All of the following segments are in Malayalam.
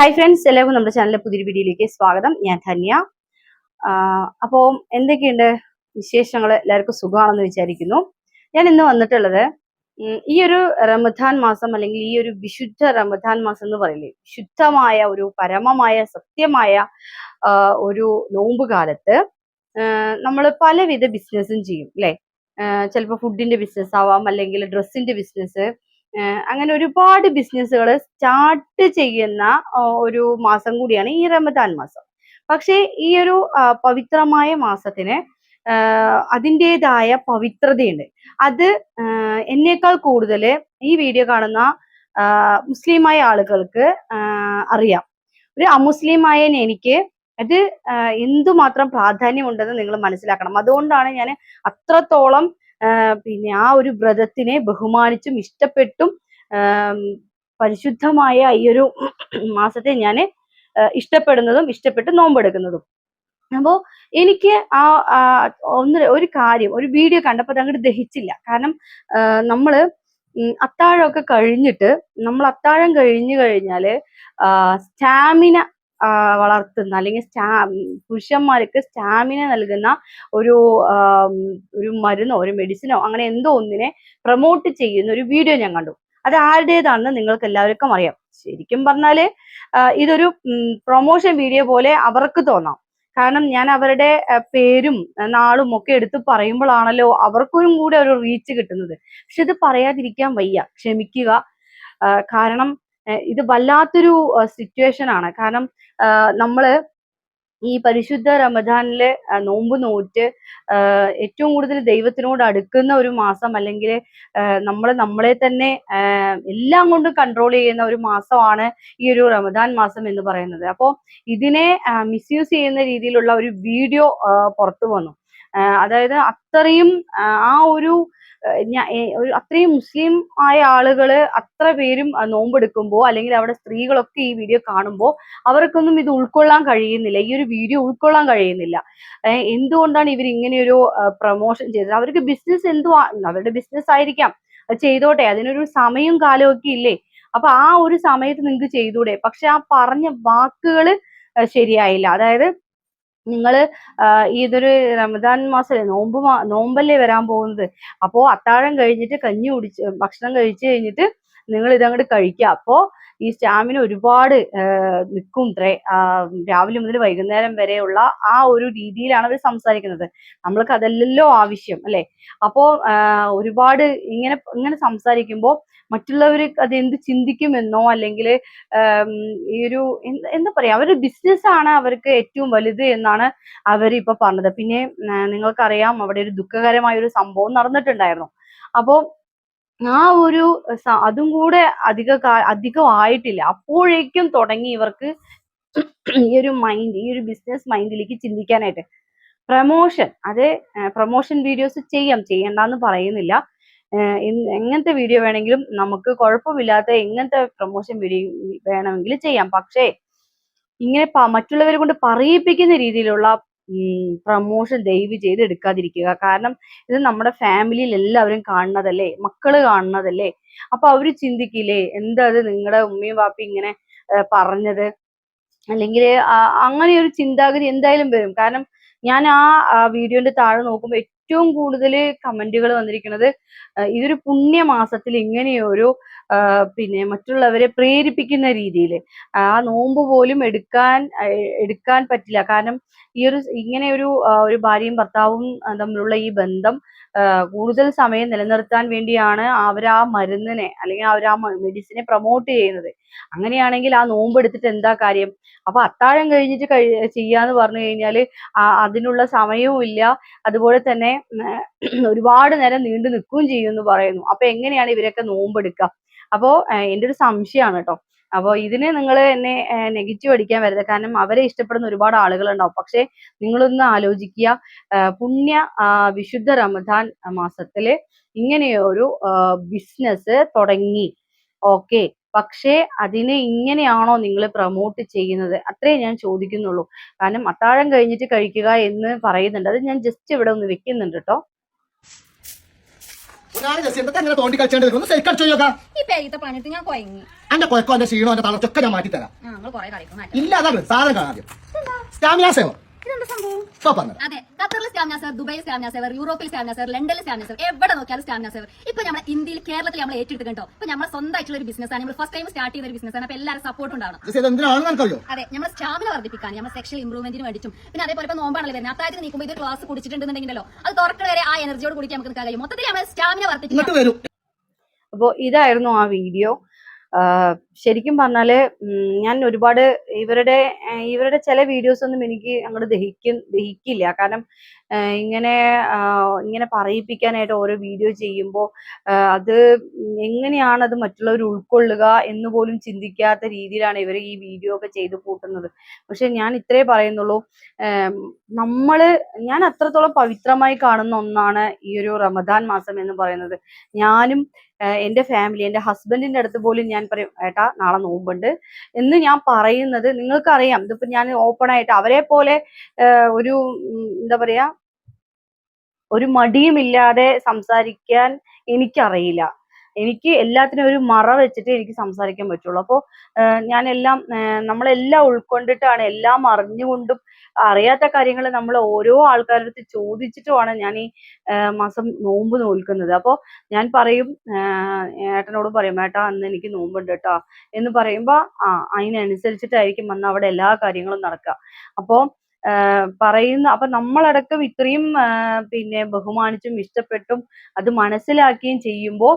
ഹായ് ഫ്രണ്ട്സ് എല്ലാവർക്കും നമ്മുടെ ചാനലിലെ പുതിയൊരു വീഡിയോയിലേക്ക് സ്വാഗതം. ഞാൻ ധന്യ. അപ്പോൾ എന്തൊക്കെയുണ്ട് വിശേഷങ്ങൾ എല്ലാവർക്കും സുഖമാണെന്ന് വിചാരിക്കുന്നു. ഞാൻ ഇന്ന് വന്നിട്ടുള്ളത് ഈ ഒരു റമദാൻ മാസം അല്ലെങ്കിൽ ഈ ഒരു വിശുദ്ധ റമദാൻ മാസം എന്ന് പറയില്ലേ ശുദ്ധമായ ഒരു പരമമായ സത്യമായ ഒരു നോമ്പ് കാലത്ത് നമ്മൾ പലവിധ ബിസിനസ്സും ചെയ്യും അല്ലേ ചിലപ്പോൾ ഫുഡിന്റെ ബിസിനസ് ആവാം അല്ലെങ്കിൽ ഡ്രസ്സിന്റെ ബിസിനസ് അങ്ങനെ ഒരുപാട് ബിസിനസ്സുകൾ സ്റ്റാർട്ട് ചെയ്യുന്ന ഒരു മാസം കൂടിയാണ് ഈ റമദാൻ മാസം. പക്ഷേ ഈ ഒരു പവിത്രമായ മാസത്തിന് അതിന്റെതായ പവിത്രതയുണ്ട്. അത് എന്നേക്കാൾ കൂടുതൽ ഈ വീഡിയോ കാണുന്ന മുസ്ലിമായ ആളുകൾക്ക് അറിയാം. ഒരു അമുസ്ലിമായ എനിക്ക് അത് എന്തുമാത്രം പ്രാധാന്യമുണ്ടെന്ന് നിങ്ങൾ മനസ്സിലാക്കണം. അതുകൊണ്ടാണ് ഞാൻ അത്രത്തോളം പിന്നെ ആ ഒരു വ്രതത്തിനെ ബഹുമാനിച്ചും ഇഷ്ടപ്പെട്ടും പരിശുദ്ധമായ ഈ ഒരു മാസത്തെ ഞാൻ ഇഷ്ടപ്പെടുന്നതും ഇഷ്ടപ്പെട്ട് നോമ്പെടുക്കുന്നതും. അപ്പോൾ എനിക്ക് ആ ഒന്ന് ഒരു കാര്യം ഒരു വീഡിയോ കണ്ടപ്പോൾ അത് അങ്ങോട്ട് ദഹിച്ചില്ല. കാരണം നമ്മൾ അത്താഴമൊക്കെ കഴിഞ്ഞിട്ട് നമ്മൾ അത്താഴം കഴിഞ്ഞു കഴിഞ്ഞാൽ സ്റ്റാമിന വളർത്തുന്ന അല്ലെങ്കിൽ സ്റ്റാ പുരുഷന്മാർക്ക് സ്റ്റാമിന നൽകുന്ന ഒരു ഒരു മരുന്നോ ഒരു മെഡിസിനോ അങ്ങനെ എന്തോ ഒന്നിനെ പ്രൊമോട്ട് ചെയ്യുന്ന ഒരു വീഡിയോ ഞാൻ കണ്ടു. അത് ആരുടേതാണെന്ന് നിങ്ങൾക്ക് എല്ലാവർക്കും അറിയാം. ശരിക്കും പറഞ്ഞാൽ ഇതൊരു പ്രൊമോഷൻ വീഡിയോ പോലെ അവർക്ക് തോന്നാം. കാരണം ഞാൻ അവരുടെ പേരും നാളും ഒക്കെ എടുത്ത് പറയുമ്പോഴാണല്ലോ അവർക്കും കൂടെ ഒരു റീച്ച് കിട്ടുന്നത്. പക്ഷെ ഇത് പറയാതിരിക്കാൻ വയ്യ. ക്ഷമിക്കുക. കാരണം ഇത് വല്ലാത്തൊരു സിറ്റുവേഷൻ ആണ്. കാരണം നമ്മൾ ഈ പരിശുദ്ധ റമദാനിലെ നോമ്പ് നോറ്റ് ഏറ്റവും കൂടുതൽ ദൈവത്തിനോട് അടുക്കുന്ന ഒരു മാസം അല്ലെങ്കിൽ നമ്മൾ നമ്മളെ തന്നെ എല്ലാം കൊണ്ടും കൺട്രോൾ ചെയ്യുന്ന ഒരു മാസമാണ് ഈ ഒരു റമദാൻ മാസം എന്ന് പറയുന്നത്. അപ്പോൾ ഇതിനെ മിസ്യൂസ് ചെയ്യുന്ന രീതിയിലുള്ള ഒരു വീഡിയോ പുറത്തു വന്നു. അതായത് അത്രയും ആ, ഒരു ഒരു അത്രയും മുസ്ലിം ആയ ആളുകൾ അത്ര പേരും നോമ്പെടുക്കുമ്പോൾ അല്ലെങ്കിൽ അവിടെ സ്ത്രീകളൊക്കെ ഈ വീഡിയോ കാണുമ്പോൾ അവർക്കൊന്നും ഇത് ഉൾക്കൊള്ളാൻ കഴിയുന്നില്ല. ഈ ഒരു വീഡിയോ ഉൾക്കൊള്ളാൻ കഴിയുന്നില്ല. എന്തുകൊണ്ടാണ് ഇവർ ഇങ്ങനെയൊരു പ്രൊമോഷൻ ചെയ്തത്? അവർക്ക് ബിസിനസ് എന്തുവാ അവരുടെ ബിസിനസ് ആയിരിക്കാം. അത് ചെയ്തോട്ടെ അതിനൊരു സമയവും കാലവും ഒക്കെ ഇല്ലേ? അപ്പൊ ആ ഒരു സമയത്ത് നിങ്ങൾക്ക് ചെയ്തൂടെ? പക്ഷെ ആ പറഞ്ഞ വാക്കുകൾ ആ, ശരിയായില്ല. അതായത് നിങ്ങൾ ആഹ് ഇതൊരു റമദാൻ മാസം നോമ്പ് നോമ്പല്ലേ വരാൻ പോകുന്നത്. അപ്പോ അത്താഴം കഴിഞ്ഞിട്ട് കഞ്ഞി കുടിച്ച് ഭക്ഷണം കഴിച്ചു കഴിഞ്ഞിട്ട് നിങ്ങൾ ഇതങ്ങോട്ട് കഴിക്കുക അപ്പോ ഈ സ്റ്റാമിന ഒരുപാട് നിൽക്കും ട്രേ രാവിലെ മുതൽ വൈകുന്നേരം വരെയുള്ള ആ ഒരു രീതിയിലാണ് അവർ സംസാരിക്കുന്നത്. നമ്മൾക്ക് അതല്ലല്ലോ ആവശ്യം അല്ലെ? അപ്പോ ഒരുപാട് ഇങ്ങനെ ഇങ്ങനെ സംസാരിക്കുമ്പോൾ മറ്റുള്ളവർ അത് എന്ത് ചിന്തിക്കുമെന്നോ അല്ലെങ്കിൽ ഈ ഒരു എന്ത് പറയാ അവരുടെ ബിസിനസ് ആണ് അവർക്ക് ഏറ്റവും വലുത് എന്നാണ് അവർ പറഞ്ഞത്. പിന്നെ നിങ്ങൾക്കറിയാം അവിടെ ഒരു ദുഃഖകരമായ ഒരു സംഭവം നടന്നിട്ടുണ്ടായിരുന്നു. അപ്പോ ആ ഒരു അതും കൂടെ അധിക അധികം ആയിട്ടില്ല. അപ്പോഴേക്കും തുടങ്ങി ഇവർക്ക് ഈ ഒരു മൈൻഡ് ഈ ഒരു ബിസിനസ് മൈൻഡിലേക്ക് ചിന്തിക്കാനായിട്ട്. പ്രമോഷൻ അത് പ്രൊമോഷൻ വീഡിയോസ് ചെയ്യാം. ചെയ്യണ്ടെന്ന് പറയുന്നില്ല. എങ്ങനത്തെ വീഡിയോ വേണമെങ്കിലും നമുക്ക് കുഴപ്പമില്ലാത്ത എങ്ങനത്തെ പ്രൊമോഷൻ വീഡിയോ വേണമെങ്കിലും ചെയ്യാം. പക്ഷേ ഇങ്ങനെ മറ്റുള്ളവരെ കൊണ്ട് പറയിപ്പിക്കുന്ന രീതിയിലുള്ള പ്രൊമോഷൻ ദയവ് ചെയ്ത് എടുക്കാതിരിക്കുക. കാരണം ഇത് നമ്മുടെ ഫാമിലിയിൽ എല്ലാവരും കാണുന്നതല്ലേ? മക്കൾ കാണുന്നതല്ലേ? അപ്പൊ അവർ ചിന്തിക്കില്ലേ? എന്താ അത് നിങ്ങളുടെ ഉമ്മയും വാപ്പയും ഇങ്ങനെ പറഞ്ഞത്? അല്ലെങ്കിൽ അങ്ങനെ ഒരു ചിന്താഗതി എന്തായാലും വരും. കാരണം ഞാൻ ആ വീഡിയോന്റെ താഴെ നോക്കുമ്പോൾ ഏറ്റവും കൂടുതൽ കമന്റുകൾ വന്നിരിക്കുന്നത് ഇതൊരു പുണ്യമാസത്തിൽ ഇങ്ങനെയൊരു പിന്നെ മറ്റുള്ളവരെ പ്രേരിപ്പിക്കുന്ന രീതിയിൽ ആ നോമ്പ് പോലും എടുക്കാൻ എടുക്കാൻ പറ്റില്ല. കാരണം ഈ ഒരു ഇങ്ങനെ ഒരു ഒരു ഭാര്യയും ഭർത്താവും തമ്മിലുള്ള ഈ ബന്ധം കൂടുതൽ സമയം നിലനിർത്താൻ വേണ്ടിയാണ് അവർ ആ മരുന്നിനെ അല്ലെങ്കിൽ അവർ ആ മെഡിസിനെ പ്രൊമോട്ട് ചെയ്യുന്നത്. അങ്ങനെയാണെങ്കിൽ ആ നോമ്പ് എടുത്തിട്ട് എന്താ കാര്യം? അപ്പൊ അത്താഴം കഴിഞ്ഞിട്ട് കഴി ചെയ്യാന്ന് പറഞ്ഞു കഴിഞ്ഞാൽ അതിനുള്ള സമയവും ഇല്ല. അതുപോലെ തന്നെ ഒരുപാട് നേരം നീണ്ടു നിൽക്കുകയും ചെയ്യും എന്ന് പറയുന്നു. അപ്പൊ എങ്ങനെയാണ് ഇവരൊക്കെ നോമ്പെടുക്കുക? അപ്പോ എന്റെ ഒരു സംശയമാണ് കേട്ടോ. അപ്പൊ ഇതിന് നിങ്ങൾ എന്നെ നെഗറ്റീവ് അടിക്കാൻ വരരുത്. കാരണം അവരെ ഇഷ്ടപ്പെടുന്ന ഒരുപാട് ആളുകൾ ഉണ്ടാവും പക്ഷെ നിങ്ങളൊന്ന് ആലോചിക്കുക. പുണ്യ വിശുദ്ധ റമദാൻ മാസത്തിൽ ഇങ്ങനെയൊരു ബിസിനസ് തുടങ്ങി. ഓക്കെ. പക്ഷേ അതിനെ ഇങ്ങനെയാണോ നിങ്ങൾ പ്രൊമോട്ട് ചെയ്യുന്നത്? അത്രേ ഞാൻ ചോദിക്കുന്നുള്ളൂ. കാരണം അത്താഴം കഴിഞ്ഞിട്ട് കഴിക്കുക എന്ന് പറയുന്നുണ്ട്. അത് ഞാൻ ജസ്റ്റ് ഇവിടെ ഒന്ന് വെക്കുന്നുണ്ട് കേട്ടോ അങ്ങനെ തോണ്ടി കളിച്ചോണ്ട് ഒന്ന് ഈ പേരത്തെ ഞാൻ കൊയങ്ങി. എന്റെ കുഴപ്പം എന്റെ ക്ഷീണോ എന്റെ തളർച്ചൊക്കെ ഞാൻ മാറ്റി തരാം ആ നിങ്ങൾ നമ്മൾ കുറെ കളിക്കും ഇല്ല അതാണ് സാധനം കാണാം സ്റ്റാമിന അതെ ഖത്തറിൽ സ്റ്റാമിന സെവർ ദുബൈയിൽ സ്റ്റാമിന സെവർ യൂറോപ്പിൽ സ്റ്റാമിന സെവർ ലണ്ടനിൽ സ്റ്റാമിന സെവർ എവിടെ നോക്കിയാലും സ്റ്റാമിന സെവർ ഇപ്പൊ നമ്മുടെ ഇന്ത്യയിൽ കേരളത്തിൽ നമ്മൾ ഏറ്റെടുത്തിട്ടുണ്ടോ ഇപ്പൊ നമ്മൾ സ്വന്തമായിട്ടുള്ള ഒരു ബിസിനസ്സാണ് നമ്മൾ ഫസ്റ്റ് ടൈം സ്റ്റാർട്ട് ചെയ്ത ഒരു ബിസിനസ്സാണ് അപ്പൊ എല്ലാവരും സപ്പോർട്ട് ഉണ്ടാവണം. അതെ നമ്മൾ സ്റ്റാമിന വർദ്ധിപ്പിക്കാൻ സെക്ഷൽ ഇംപ്രൂവ്മെന്റിന് വേണ്ടിയിട്ടും. പിന്നെ അതേപോലെ ഇപ്പൊ നോമ്പാണല്ലോ വരുന്നത്. അത്താഴത്തിന് നിൽക്കുമ്പോൾ ഇത് ക്ലാസ് കുടിച്ചിട്ടുണ്ടെന്നുണ്ടെങ്കിലോ അത് വരെ ആ എനർജിയോട് കൂടി നമുക്ക് കഴിയും. മൊത്തത്തിൽ നമ്മൾ സ്റ്റാമിന വർദ്ധിപ്പിക്കാൻ ഇങ്ങോട്ട് വരും. അപ്പോൾ ഇതായിരുന്നു ആ വീഡിയോ ശരിക്കും പറഞ്ഞാൽ ഞാൻ ഒരുപാട് ഇവരുടെ ഇവരുടെ ചില വീഡിയോസ് ഒന്നും എനിക്ക് അങ്ങോട്ട് ദഹിക്കും ദഹിക്കില്ല. കാരണം ഇങ്ങനെ ഇങ്ങനെ പറയിപ്പിക്കാനായിട്ട് ഓരോ വീഡിയോ ചെയ്യുമ്പോൾ അത് എങ്ങനെയാണ് അത് മറ്റുള്ളവർ ഉൾക്കൊള്ളുക എന്ന് പോലും ചിന്തിക്കാത്ത രീതിയിലാണ് ഇവർ ഈ വീഡിയോ ഒക്കെ ചെയ്തു കൂട്ടുന്നത്. പക്ഷെ ഞാൻ ഇത്രേ പറയുന്നുള്ളൂ. നമ്മൾ ഞാൻ അത്രത്തോളം പവിത്രമായി കാണുന്ന ഒന്നാണ് ഈ ഒരു റമദാൻ മാസം എന്ന് പറയുന്നത്. ഞാനും എന്റെ ഫാമിലി എന്റെ ഹസ്ബൻഡിന്റെ അടുത്ത് പോലും ഞാൻ പറയും ഏട്ടാ നാളെ നോമ്പുണ്ട്. എന്ന് ഞാൻ പറയുന്നത് നിങ്ങൾക്കറിയാം. ഇതിപ്പോ ഞാൻ ഓപ്പൺ ആയിട്ട് അവരെ പോലെ ഒരു എന്താ പറയാ ഒരു മടിയുമില്ലാതെ സംസാരിക്കാൻ എനിക്കറിയില്ല. എനിക്ക് എല്ലാത്തിനും ഒരു മറ വെച്ചിട്ട് എനിക്ക് സംസാരിക്കാൻ പറ്റുള്ളൂ. അപ്പോൾ ആഹ് നമ്മളെല്ലാം ഉൾക്കൊണ്ടിട്ടാണ് എല്ലാം അറിഞ്ഞുകൊണ്ടും അറിയാത്ത കാര്യങ്ങൾ നമ്മൾ ഓരോ ആൾക്കാരുടെ അടുത്ത് ചോദിച്ചിട്ടുമാണ് ഞാൻ ഈ മാസം നോമ്പ് നോൽക്കുന്നത്. അപ്പോൾ ഞാൻ പറയും ഏട്ടനോട് പറയും ഏട്ടാ അന്ന് എനിക്ക് നോമ്പുണ്ട് കേട്ടോ എന്ന് പറയുമ്പോൾ ആ അതിനനുസരിച്ചിട്ടായിരിക്കും അന്ന് അവിടെ എല്ലാ കാര്യങ്ങളും നടക്കുക. അപ്പോൾ പറയുന്ന അപ്പൊ നമ്മളടക്കം ഇത്രയും പിന്നെ ബഹുമാനിച്ചും ഇഷ്ടപ്പെട്ടും അത് മനസ്സിലാക്കുകയും ചെയ്യുമ്പോൾ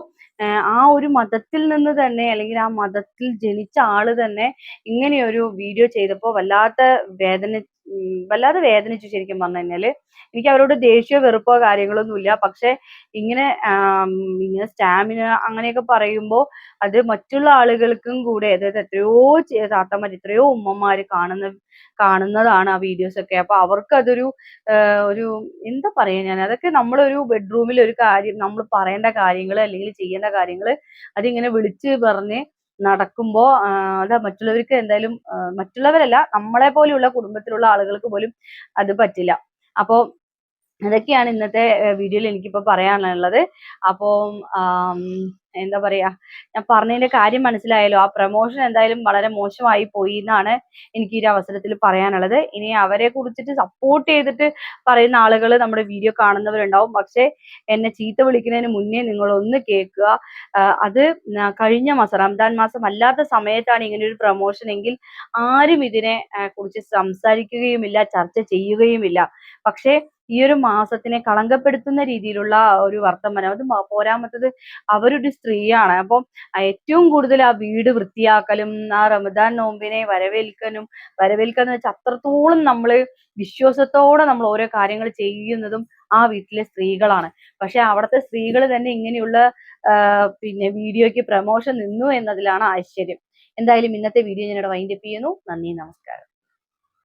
ആ ഒരു മതത്തിൽ നിന്ന് തന്നെ അല്ലെങ്കിൽ ആ മതത്തിൽ ജനിച്ച ആൾ തന്നെ ഇങ്ങനെയൊരു വീഡിയോ ചെയ്തപ്പോൾ വല്ലാത്ത വേദന വല്ലാതെ വേദനിച്ചു ശരിക്കും പറഞ്ഞു കഴിഞ്ഞാൽ. എനിക്ക് അവരോട് ദേഷ്യമോ വെറുപ്പോ കാര്യങ്ങളൊന്നുമില്ല. പക്ഷെ ഇങ്ങനെ ഇങ്ങനെ സ്റ്റാമിന അങ്ങനെയൊക്കെ പറയുമ്പോൾ അത് മറ്റുള്ള ആളുകൾക്കും കൂടെ അതായത് എത്രയോ താത്തമാർ എത്രയോ ഉമ്മമാര് കാണുന്ന കാണുന്നതാണ് ആ വീഡിയോസ് ഒക്കെ അപ്പൊ അവർക്ക് അതൊരു ഒരു എന്താ പറയാ ഞാൻ അതൊക്കെ നമ്മളൊരു ബെഡ്റൂമിൽ ഒരു കാര്യം നമ്മൾ പറയേണ്ട കാര്യങ്ങൾ അല്ലെങ്കിൽ ചെയ്യേണ്ട കാര്യങ്ങൾ അതിങ്ങനെ വിളിച്ച് പറഞ്ഞ് നടക്കുമ്പോ അത് മറ്റുള്ളവർക്ക് എന്തായാലും മറ്റുള്ളവരല്ല നമ്മളെ പോലെയുള്ള കുടുംബത്തിലുള്ള ആളുകൾക്ക് പോലും അത് പറ്റില്ല. അപ്പോ അതൊക്കെയാണ് ഇന്നത്തെ വീഡിയോയിൽ എനിക്കിപ്പോ പറയാനുള്ളത്. അപ്പോ ആം, എന്താ പറയാ ഞാൻ പറഞ്ഞതിന്റെ കാര്യം മനസ്സിലായല്ലോ. ആ പ്രൊമോഷൻ എന്തായാലും വളരെ മോശമായി പോയി എന്നാണ് എനിക്ക് ഈ ഒരു അവസരത്തിൽ പറയാനുള്ളത്. ഇനി അവരെ കുറിച്ചിട്ട് സപ്പോർട്ട് ചെയ്തിട്ട് പറയുന്ന ആളുകൾ നമ്മുടെ വീഡിയോ കാണുന്നവരുണ്ടാവും. പക്ഷെ എന്നെ ചീത്ത വിളിക്കുന്നതിന് മുന്നേ നിങ്ങൾ ഒന്ന് കേൾക്കുക അത് കഴിഞ്ഞ മാസം റംദാൻ മാസം അല്ലാത്ത സമയത്താണ് ഇങ്ങനെ ഒരു പ്രൊമോഷൻ എങ്കിൽ ആരും ഇതിനെ കുറിച്ച് സംസാരിക്കുകയുമില്ല ചർച്ച ചെയ്യുകയുമില്ല. പക്ഷേ ഈ ഒരു മാസത്തിനെ കളങ്കപ്പെടുത്തുന്ന രീതിയിലുള്ള ഒരു വർത്തമാനം അത് പോരാമത്തത് അവരൊരു സ്ത്രീയാണ്. അപ്പോൾ ഏറ്റവും കൂടുതൽ ആ വീട് വൃത്തിയാക്കലും ആ റമദാൻ നോമ്പിനെ വരവേൽക്കലും വരവേൽക്കാന്ന് വെച്ചാൽ അത്രത്തോളം നമ്മൾ വിശ്വാസത്തോടെ നമ്മൾ ഓരോ കാര്യങ്ങൾ ചെയ്യുന്നതും ആ വീട്ടിലെ സ്ത്രീകളാണ്. പക്ഷെ അവിടുത്തെ സ്ത്രീകൾ തന്നെ ഇങ്ങനെയുള്ള പിന്നെ വീഡിയോയ്ക്ക് പ്രമോഷൻ നിന്നു എന്നതിലാണ് ആശ്ചര്യം എന്തായാലും ഇന്നത്തെ വീഡിയോ ഞാനിവിടെ വൈൻഡപ്പ് ചെയ്യുന്നു. നന്ദി നമസ്കാരം.